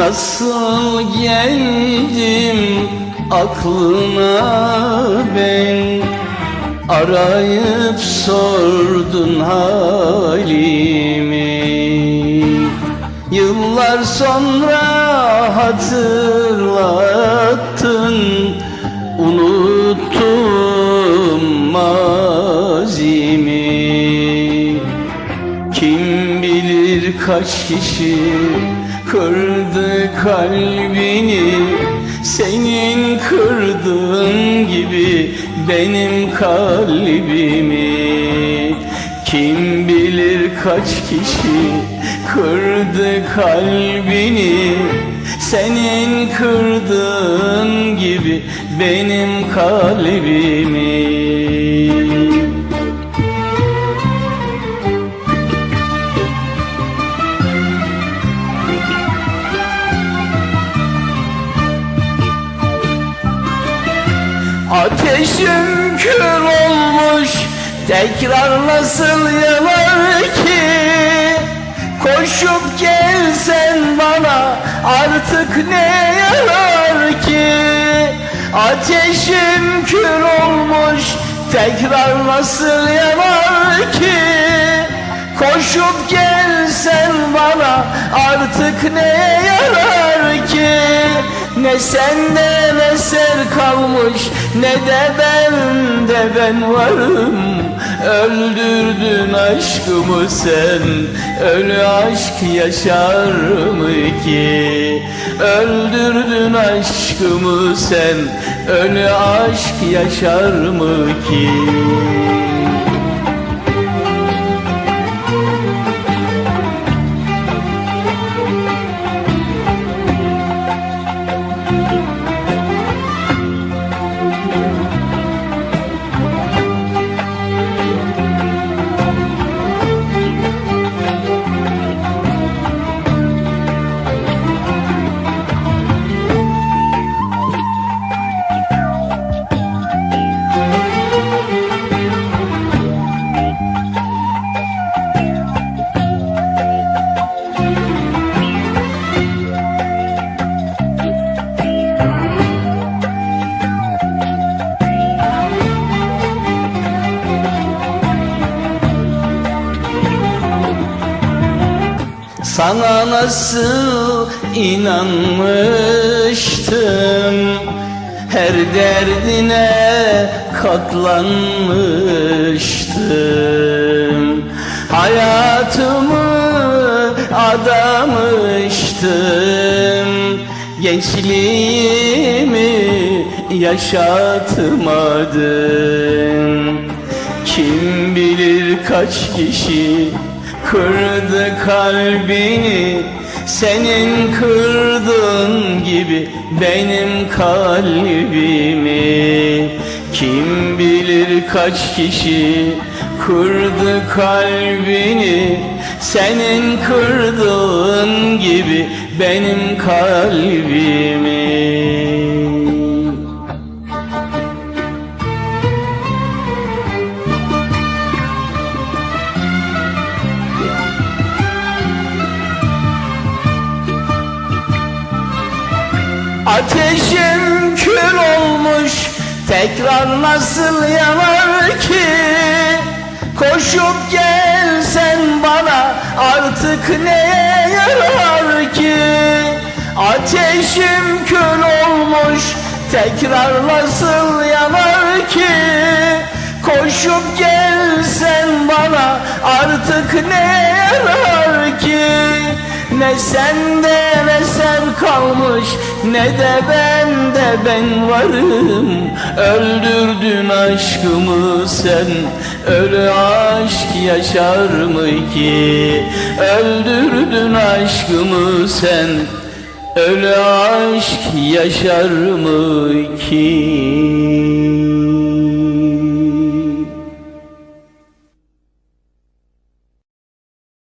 Nasıl geldim aklına ben? Arayıp sordun halimi. Yıllar sonra hatırlattın Unuttum mazimi. Kim bilir kaç kişi kırdı kalbini Senin kırdığın gibi benim kalbimi. Kim bilir kaç kişi kırdı kalbini Senin kırdığın gibi benim kalbimi Ateşim kül olmuş Tekrar nasıl yanar ki? Koşup gelsen bana Artık ne yarar ki? Ateşim kül olmuş Tekrar nasıl yanar ki? Koşup gelsen bana Artık ne yarar ki ne sende eser kalmış ne de bende ben varım. Öldürdün aşkımı sen Ölü aşk yaşar mı ki? Öldürdün aşkımı sen Ölü aşk yaşar mı ki Sana nasıl inanmıştım? Her derdine katlanmıştım. Hayatımı adamıştım. Gençliğimi yaşatmadım. Kim bilir kaç kişi kırdı kalbini Senin kırdığın gibi benim kalbimi. Kim bilir kaç kişi kırdı kalbini Senin kırdığın gibi benim kalbimi Ateşim kül olmuş tekrar nasıl yanar ki? Koşup gelsen bana artık neye yarar ki? Ateşim kül olmuş tekrar nasıl yanar ki? Koşup gelsen bana artık neye ne sende eser kalmış ne de bende ben varım. Öldürdün aşkımı sen ölü aşk yaşar mı ki? Öldürdün aşkımı sen ölü aşk yaşar mı ki